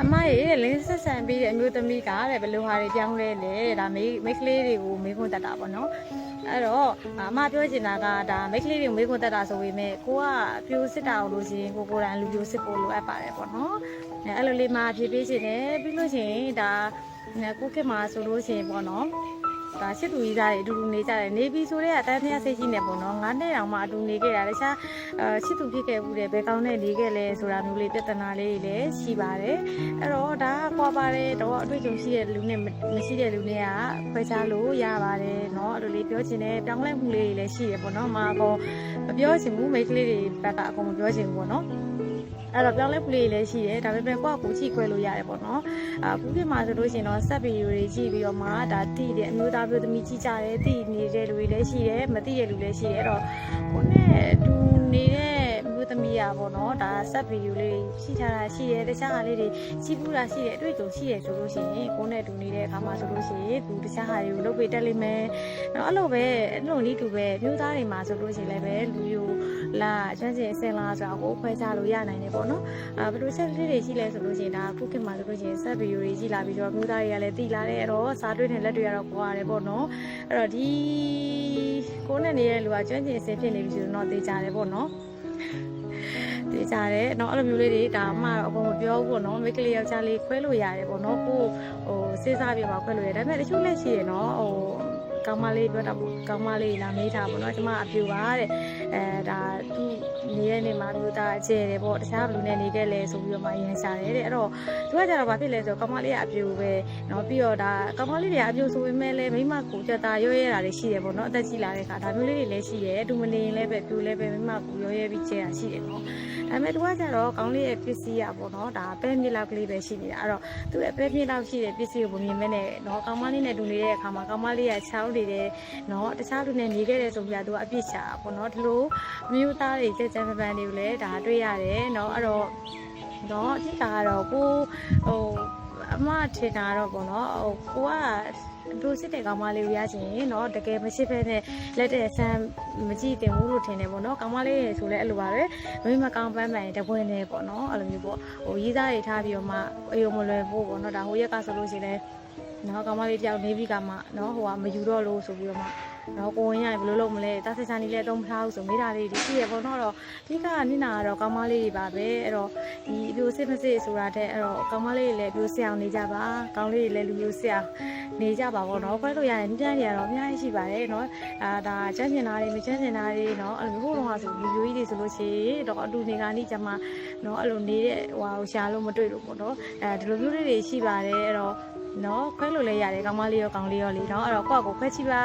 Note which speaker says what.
Speaker 1: အမရေတဲ့လင်းဆက်ဆံပြီးတဲ့အမျိုးသမီးကတဲ့ဘယ်လိုဟာတွေပြောင်းလဲလဲဒါမိမိတ်ကလေးတွေကိုမေးခွန်းတက်တာပေါ့နော်အဲ့တော့အမပြောချင်တာကဒါမိတ်ကလေးတွေကိုမေးခွန်းတက်တာဆိုပေမဲ့ကိုကပြိုစစ်တာအောင်လို့ရှိရင်ကိုကိုယ်တိုင်လူပြိုစစ်ဖို့လိုအပ်ပါတယ်ပေါ့နော်အဲ့လိုလေးမှဖြည်းဖြည်းချင်းတယ်ပြီးလို့ရှိရင်ဒါကိုခေတ်မှာဆိုလို့ရှိရင်ပေါ့နော်ဒါချစ်သူကြီးသားတွေအတူတူနေကြတယ်နေပြီဆိုတော့အတန်းဖျားစိတ်ရှိနေပေါ့နော်ငါးနှစ်တောင်မှအတူနေခဲ့တာတခြားအဲချစ်သူဖြစ်ခဲ့ဘူးတယ်ဘယ်ကောင်းနဲ့နေခဲ့လဲဆိုတာမျိုးလေးပြဿနာလေးတွေလည်းရှိပါတယ်အဲ့တော့ဒါကကွာပါတယ်တော့အတွေ့အကြုံရှိတဲ့လူနဲ့မရှိတဲ့လူနဲ့ကခွဲခြားလို့ရပါတယ်เนาะအဲ့လိုလေးပြောချင်တယ်ပြောင်းလဲမှုလေးတွေလည်းရှိတယ်ပေါ့နော်မာကောမပြောချင်ဘူးမိန်းကလေးတွေဘက်ကအကုန်မပြောချင်ဘူးပေါ့နော် အဲ့တော့ပြောင်းလဲပလေးလည်းရှိတယ်ဒါပေမဲ့ကိုယ့်ကိုကြည့်ခွဲလို့ရတယ်ပေါ့နော်အခုပြမှာဆိုလို့ရှိရင်တော့ဆက်ဗီဒီယိုတွေကြည့်ပြီးတော့မှဒါတိတဲ့အမျိုးသားမျိုးသမီးကြည့်ကြတယ်တိနေတဲ့လူတွေလည်းရှိတယ်မတိတဲ့လူလည်းရှိတယ်အဲ့တော့ကိုနဲ့တူနေတဲ့မျိုးသမီးอ่ะပေါ့နော်ဒါဆက်ဗီဒီယိုလေးရှိထားတာရှိတယ်တခြားဟာလေးတွေရှိဘူးတာရှိတယ်အတွေ့အကြုံရှိတယ်ဆိုလို့ရှိရင်ကိုနဲ့တူနေတဲ့အခါမှာဆိုလို့ရှိရင်သူတခြားဟာတွေကိုလုပ်ပေးတက်လိမ့်မယ်နော်အဲ့လိုပဲအဲ့လိုနည်းတူပဲမျိုးသားတွေမှာဆိုလို့ရှိရင်လည်းပဲလူယူ လာကျွမ်းကျင်အစင်လားဆိုတာကိုခွဲခြားလို့ရနိုင်တယ်ပေါ့နော်အာဘယ်လိုဆက်လေးတွေရှိလဲဆိုလို့ရှိရင်ဒါခုခေတ်မှာဆိုလို့ရှိရင်ဆက်ဗီဒီယိုတွေရှိလာပြီးတော့မျိုးသားတွေကလည်းတည်လာတယ်အဲ့တော့စားတွေ့တဲ့လက်တွေကတော့ကွာတယ်ပေါ့နော်အဲ့တော့ဒီကိုနဲ့နေတဲ့လူကကျွမ်းကျင်အစင်ဖြစ်နေပြီဆိုတော့တေးကြတယ်ပေါ့နော် တေးကြတယ်เนาะအဲ့လိုမျိုးလေးတွေဒါမှတော့အကုန်မပြောဘူးပေါ့နော်မိတ်ကလေးယောက်ျားလေးခွဲလို့ရတယ်ပေါ့နော်ကိုဟိုစဉ်းစားပြပါခွဲလို့ရတယ်ဒါပေမဲ့တချို့လက်ရှိရယ်နော်ဟို ကောင်းမလေးပြောတာပေါ့ကောင်းမလေးလာမေးတာပေါ့နော်ကျမအပြူပါတဲ့အဲဒါသူနေတဲ့နေမှာသူဒါအကျဲတယ်ပေါ့တခြားဘလူနဲ့နေခဲ့လဲဆိုပြီးတော့မှရန်ရှာတယ်တဲ့အဲ့တော့သူကကြတော့ဘာဖြစ်လဲဆိုတော့ကောင်းမလေးကအပြူပဲနော်ပြီးတော့ဒါကောင်းမလေးတွေကအပြူဆိုပေမဲ့လည်းမိမကိုကြက်တာရွရဲတာတွေရှိတယ်ပေါ့နော်အသက်ကြီးလာတဲ့အခါဒါမျိုးလေးတွေလည်းရှိတယ်သူမနေရင်လည်းပဲသူလည်းပဲမိမကိုရွရဲပြီးကျဲတာရှိတယ်နော်ဒါပေမဲ့သူကကြတော့ကောင်းလေးရဲ့ပစ္စည်းရပေါ့နော်ဒါပဲမြစ်လောက်ကလေးပဲရှိနေတာအဲ့တော့သူ့ရဲ့ပဲမြစ်လောက်ရှိတဲ့ပစ္စည်းကိုမမြင်မဲနဲ့နော်ကောင်းမလေးနဲ့တူနေတဲ့အခါမှာကောင်းမလေးရဲ့ချောင်းနေတယ်နော်တခြားလူနဲ့နေခဲ့တဲ့ဆိုပြီးတော့သူကအပြစ်ချတာပေါ့နော်ဒီလိုမျိုးသားတွေကြက်ကြက်ပပန်တွေကိုလည်းဒါတွေ့ရတယ်နော်အဲ့တော့နော်အစ်ကတော့ကိုဟိုအမထင်တာတော့ပေါ့နော်ဟိုကိုက တို့စစ်တဲ့ကောင်မလေးကိုရချင်ရင်တော့တကယ်မရှိဖဲနဲ့လက်တဲ့ဆန်းမကြည့်တင်ဘူးလို့ထင်တယ်ပေါ့နော်ကောင်မလေးရေဆိုလဲအဲ့လိုပါပဲမိမကောင်ပန်းပန်းတပွဲနေပေါ့နော်အဲ့လိုမျိုးပေါ့ဟိုရေးစားရေးထားပြီးတော့မှအယုံမလွယ်ဖို့ပေါ့နော်ဒါဟိုရက်ကဆိုလို့ရှိရင်လဲနော်ကောင်မလေးတယောက်နေပြီးကမှနော်ဟိုကမယူတော့လို့ဆိုပြီးတော့မှ နော်ကိုဝင်ရရင်ဘယ်လိုလုပ်မလဲတာစစ်ချာနီလည်းအသုံးမထားဘူးဆိုမိတာလေးတွေရှိရပေါ့နော်တော့ဒီကနင့်နာကတော့ကောင်မလေးတွေပါပဲအဲ့တော့ဒီအပြိုစစ်မစစ်ဆိုတာတဲ့အဲ့တော့ကောင်မလေးတွေလည်းအပြိုစစ်အောင်နေကြပါကောင်လေးတွေလည်းလူမျိုးစစ်အောင်နေကြပါပေါ့နော်ခွဲလို့ရရင်ညံ့နေရတော့အများကြီးရှိပါတယ်နော်အာဒါချမ်းကျင်တာတွေမချမ်းကျင်တာတွေနော်အဲ့လိုမျိုးဟိုတော့ဆိုလူမျိုးကြီးတွေဆိုလို့ရှိရင်တော့အတူနေကနေကြမှာနော်အဲ့လိုနေတဲ့ဟိုဟာရှာလို့မတွေ့လို့ပေါ့နော်အဲဒီလိုမျိုးလေးတွေရှိပါတယ်အဲ့တော့ နော်ခွဲလို့လည်းရတယ်ကောင်မလေးရောကောင်လေးရောလေနော်အဲ့တော့ကိုယ့်ကိုခွဲချိပါ